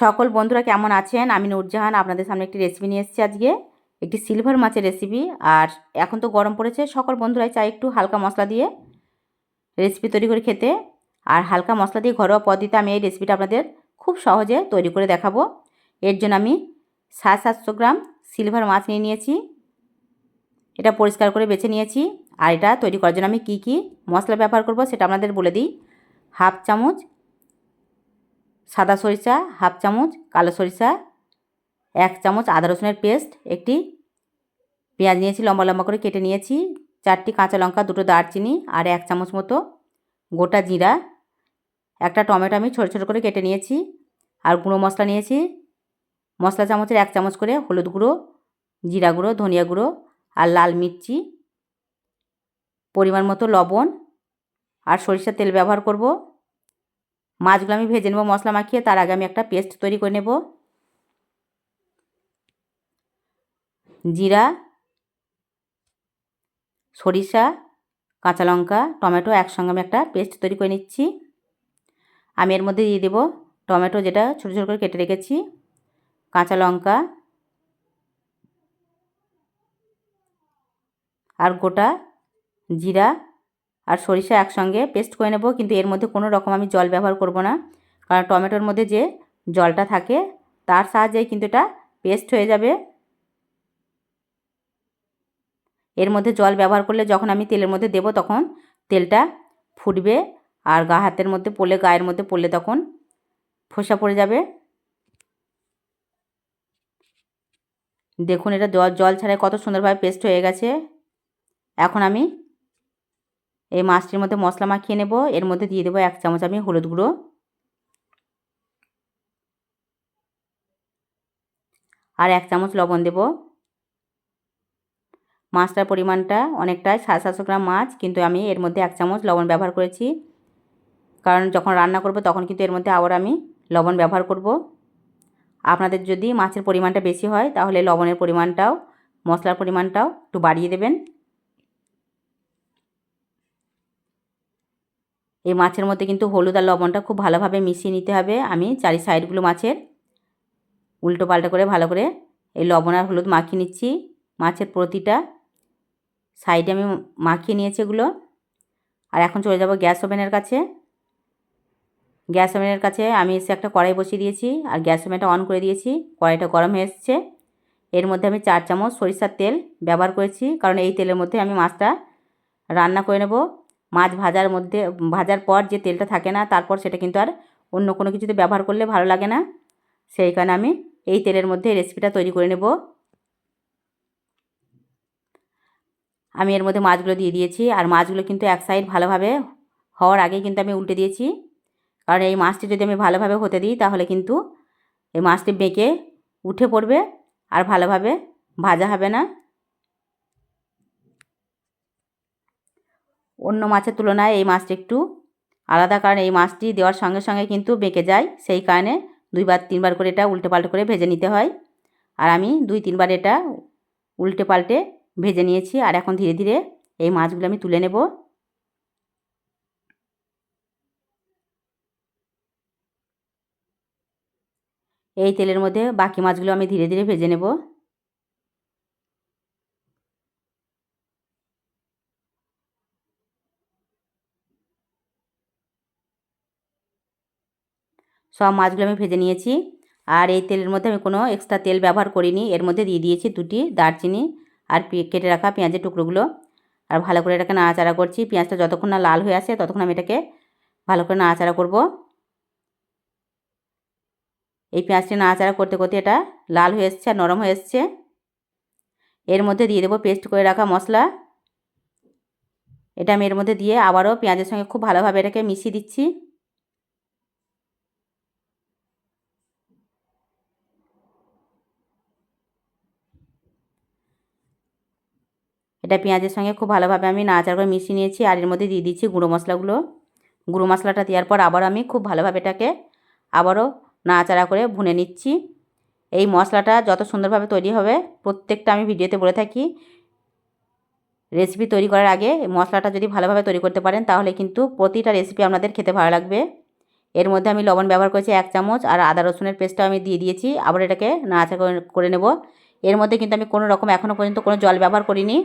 সকল বন্ধুরা কেমন আছেন? আমি নূরজাহান, আপনাদের সামনে একটি রেসিপি নিয়ে এসেছি আজকে। একটি সিলভার মাছের রেসিপি আর এখন তো গরম পড়েছে, সকল বন্ধুরাই চাই একটু হালকা মশলা দিয়ে রেসিপি তৈরি করে খেতে। আর হালকা মশলা দিয়ে ঘরোয়া পদ্ধতিতে আমি এই রেসিপিটা আপনাদের খুব সহজে তৈরি করে দেখাবো। এর জন্য আমি সাত সাতশো গ্রাম সিলভার মাছ নিয়ে নিয়েছি। এটা পরিষ্কার করে বেছে নিয়েছি। আর এটা তৈরি করার জন্য আমি কী কী মশলা ব্যবহার করব সেটা আপনাদের বলে দিই। হাফ চামচ সাদা সরিষা হাফ চামচ, কালো সরিষা এক চামচ, আদা রসুনের পেস্ট, একটি পেঁয়াজ নিয়েছি, লম্বা লম্বা করে কেটে নিয়েছি, চারটি কাঁচা লঙ্কা, দুটো দারচিনি আর এক চামচ মতো গোটা জিরা, একটা টমেটো আমি ছোটো ছোটো করে কেটে নিয়েছি আর গুঁড়ো মশলা নিয়েছি, মশলা চামচের এক চামচ করে হলুদ গুঁড়ো, জিরা গুঁড়ো, ধনিয়া গুঁড়ো আর লাল মির্চি, পরিমাণ মতো লবণ আর সরিষার তেল ব্যবহার করব। মাছগুলো আমি ভেজে নেব, মশলা মাখিয়ে, তার আগে আমি একটা পেস্ট তৈরি করে নেব। জিরা, সরিষা, কাঁচা লঙ্কা, টমেটো একসঙ্গে আমি একটা পেস্ট তৈরি করে নিচ্ছি। আমি এর মধ্যে দিয়ে দেবো টমেটো যেটা ছোটো ছোটো করে কেটে রেখেছি, কাঁচা লঙ্কা আর গোটা জিরা আর সরিষা একসঙ্গে পেস্ট করে নেব, কিন্তু এর মধ্যে কোনো রকম আমি জল ব্যবহার করব না। কারণ টমেটোর মধ্যে যে জলটা থাকে, তার সাহায্যেই কিন্তু এটা পেস্ট হয়ে যাবে। এর মধ্যে জল ব্যবহার করলে যখন আমি তেলের মধ্যে দেব, তখন তেলটা ফুটবে আর গা হাতের মধ্যে পড়লে, গায়ের মধ্যে পড়লে তখন ফোসা পড়ে যাবে। দেখুন এটা জল জল ছাড়াই কত সুন্দরভাবে পেস্ট হয়ে গেছে। এখন আমি এই মাছটির মধ্যে মশলা মাখিয়ে নেব। এর মধ্যে দিয়ে দেবো এক চামচ আমি হলুদ গুঁড়ো। আর এক চামচ লবণ দেব। মাছটার পরিমাণটা অনেকটাই, সাড়ে সাতশো গ্রাম মাছ, কিন্তু আমি এর মধ্যে এক চামচ লবণ ব্যবহার করেছি। কারণ যখন রান্না করব, তখন কিন্তু এর মধ্যে আবার আমি লবণ ব্যবহার করব। আপনাদের যদি মাছের পরিমাণটা বেশি হয়, তাহলে লবণের পরিমাণটাও, মশলার পরিমাণটাও একটু বাড়িয়ে দেবেন। এই মাছের মধ্যে কিন্তু হলুদ আর লবণটা খুব ভালোভাবে মিশিয়ে নিতে হবে। আমি চারি সাইডগুলো মাছের উল্টো পাল্টা করে ভালো করে এই লবণ আর হলুদ মাখিয়ে নিচ্ছি মাছের প্রতিটা সাইডে আমি মাখিয়ে নিয়েছি এগুলো। আর এখন চলে যাব গ্যাস ওভেনের কাছে। গ্যাস ওভেনের কাছে আমি এসে একটা কড়াই বসিয়ে দিয়েছি আর গ্যাস ওভেনটা অন করে দিয়েছি। কড়াইটা গরম হয়ে এসছে। এর মধ্যে আমি চার চামচ সরিষার তেল ব্যবহার করেছি কারণ এই তেলের মধ্যে আমি মাছটা রান্না করে নেব। মাছ ভাজার মধ্যে, ভাজার পর যে তেলটা থাকে না, তারপর সেটা কিন্তু আর অন্য কোনো কিছুতে ব্যবহার করলে ভালো লাগে না। সেই কারণে আমি এই তেলের মধ্যে রেসিপিটা তৈরি করে নেব। আমি এর মধ্যে মাছগুলো দিয়ে দিয়েছি, আর মাছগুলো কিন্তু এক সাইড ভালোভাবে হওয়ার আগে কিন্তু আমি উল্টে দিয়েছি। কারণ এই মাছটি যদি আমি ভালোভাবে হতে দিই, তাহলে কিন্তু এই মাছটি বেঁকে উঠে পড়বে, আর ভালোভাবে ভাজা হবে না। অন্য মাছের তুলনায় এই মাছটি একটু আলাদা, কারণ এই মাছটি দেওয়ার সঙ্গে সঙ্গে কিন্তু বেঁকে যায়। সেই কারণে দুইবার, তিনবার করে এটা উল্টে পাল্টে করে ভেজে নিতে হয়। আর আমি দুই, তিনবার এটা উল্টে পাল্টে ভেজে নিয়েছি। আর এখন ধীরে ধীরে এই মাছগুলো আমি তুলে নেব। এই তেলের মধ্যে বাকি মাছগুলো আমি ধীরে ধীরে ভেজে নেব। সব মাছগুলো আমি ভেজে নিয়েছি। আর এই তেলের মধ্যে আমি কোনো এক্সট্রা তেল ব্যবহার করিনি। এর মধ্যে দিয়ে দিয়েছি দুটি দারচিনি আর কেটে রাখা পেঁয়াজের টুকরোগুলো। আর ভালো করে এটাকে নাড়াচাড়া করছি। পেঁয়াজটা যতক্ষণ না লাল হয়ে আসে ততক্ষণ আমি এটাকে ভালো করে নাড়াচাড়া করব। এই পেঁয়াজটি নাড়াচাড়া করতে করতে এটা লাল হয়ে এসছে আর নরম হয়ে এসছে। এর মধ্যে দিয়ে দেবো পেস্ট করে রাখা মশলা। এটা আমি এর মধ্যে দিয়ে আবারও পেঁয়াজের সঙ্গে খুব ভালোভাবে এটাকে মিশিয়ে দিচ্ছি। এটা পেঁয়াজের সঙ্গে খুব ভালোভাবে আমি নাচার করে মিশিয়ে নিয়েছি আর এর মধ্যে দিয়ে দিচ্ছি গুঁড়ো মশলাগুলো। গুঁড়ো মশলাটা দেওয়ার পর আবার আমি খুব ভালোভাবে এটাকে আবারও নাড়াচাড়া করে ভুনে নিচ্ছি। এই মশলাটা যত সুন্দরভাবে তৈরি হবে, প্রত্যেকটা আমি ভিডিওতে বলে থাকি, রেসিপি তৈরি করার আগে মশলাটা যদি ভালোভাবে তৈরি করতে পারেন, তাহলে কিন্তু প্রতিটা রেসিপি আপনাদের খেতে ভালো লাগবে। এর মধ্যে আমি লবণ ব্যবহার করেছি এক চামচ আর আদা রসুনের পেস্টটাও আমি দিয়ে দিয়েছি, আবার এটাকে করে- করে নেব। এর মধ্যে কিন্তু আমি কোনো রকম এখনও পর্যন্ত কোনো জল ব্যবহার করিনি।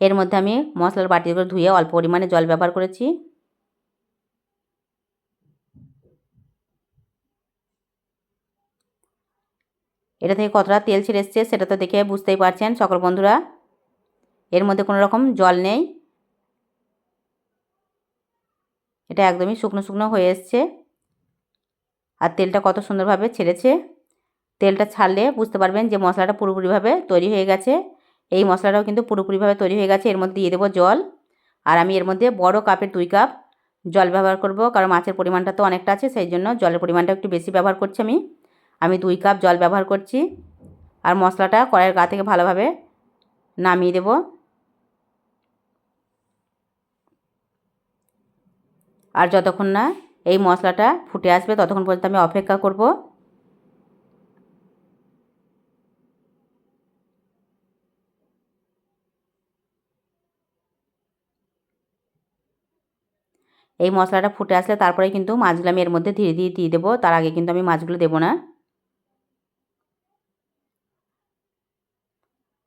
এর মধ্যে আমি মশলার বাটিগুলো ধুয়ে অল্প পরিমাণে জল ব্যবহার করেছি। এটা থেকে কতটা তেল ছেড়ে এসছে সেটা তো দেখে বুঝতেই পারছেন সকল বন্ধুরা। এর মধ্যে কোনো রকম জল নেই। এটা একদমই শুকনো শুকনো হয়ে এসছে। আর তেলটা কত সুন্দরভাবে ছেড়েছে। তেলটা ছাড়লে বুঝতে পারবেন যে মশলাটা পুরোপুরিভাবে তৈরি হয়ে গেছে। এই মশলাটাও কিন্তু পুরোপুরিভাবে তৈরি হয়ে গেছে। এর মধ্যে দিয়ে দেবো জল। আর আমি এর মধ্যে বড় কাপের দুই কাপ জল ব্যবহার করব, কারণ মাছের পরিমাণটা তো অনেকটা আছে, সেই জন্য জলের পরিমাণটা একটু বেশি ব্যবহার করছি আমি। আমি দুই কাপ জল ব্যবহার করছি। আর মশলাটা কড়াইয়ের গা থেকে ভালোভাবে নামিয়ে দেব। আর যতক্ষণ না এই মশলাটা ফুটে আসবে, ততক্ষণ পর্যন্ত আমি অপেক্ষা করব। এই মশলাটা ফুটে আসলে তারপরে কিন্তু মাছগুলো আমি এর মধ্যে ধীরে ধীরে দিয়ে দেবো। তার আগে কিন্তু আমি মাছগুলো দেবো না।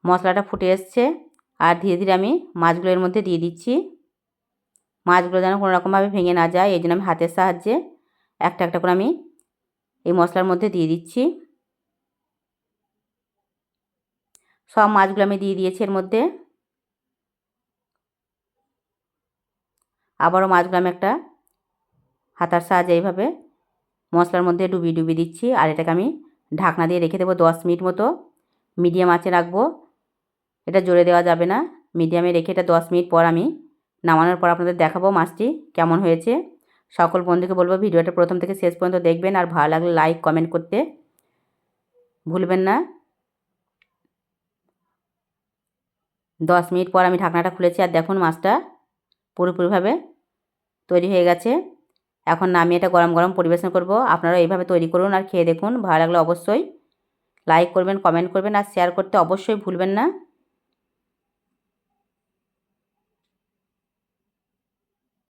মশলাটা ফুটে এসছে। আর ধীরে ধীরে আমি মাছগুলো এর মধ্যে দিয়ে দিচ্ছি। মাছগুলো যেন কোনো রকমভাবে ভেঙে না যায়, এই জন্য আমি হাতের সাহায্যে একটা একটা করে আমি এই মশলার মধ্যে দিয়ে দিচ্ছি। সব মাছগুলো আমি দিয়ে দিয়েছি এর মধ্যে। আবারও মাছগুলো আমি একটা হাতার সাহায্যে এইভাবে মশলার মধ্যে ডুবিয়ে ডুবিয়ে দিচ্ছি। আর এটাকে আমি ঢাকনা দিয়ে রেখে দেবো দশ মিনিট মতো। মিডিয়াম আঁচে রাখব। এটা জোরে দেওয়া যাবে না। মিডিয়ামে রেখে এটা দশ মিনিট পর আমি নামানোর পর আপনাদের দেখাবো মাছটি কেমন হয়েছে। সকল বন্ধুকে বলব ভিডিওটা প্রথম থেকে শেষ পর্যন্ত দেখবেন। আর ভালো লাগলে লাইক কমেন্ট করতে ভুলবেন না। দশ মিনিট পর আমি ঢাকনাটা খুলেছি। আর দেখুন মাছটা পুরোপুরিভাবে তৈরি হয়ে গেছে। এখন আমি এটা গরম গরম পরিবেশন করব। আপনারা এইভাবে তৈরি করুন আর খেয়ে দেখুন। ভালো লাগলে অবশ্যই লাইক করবেন কমেন্ট করবেন আর শেয়ার করতে অবশ্যই ভুলবেন না।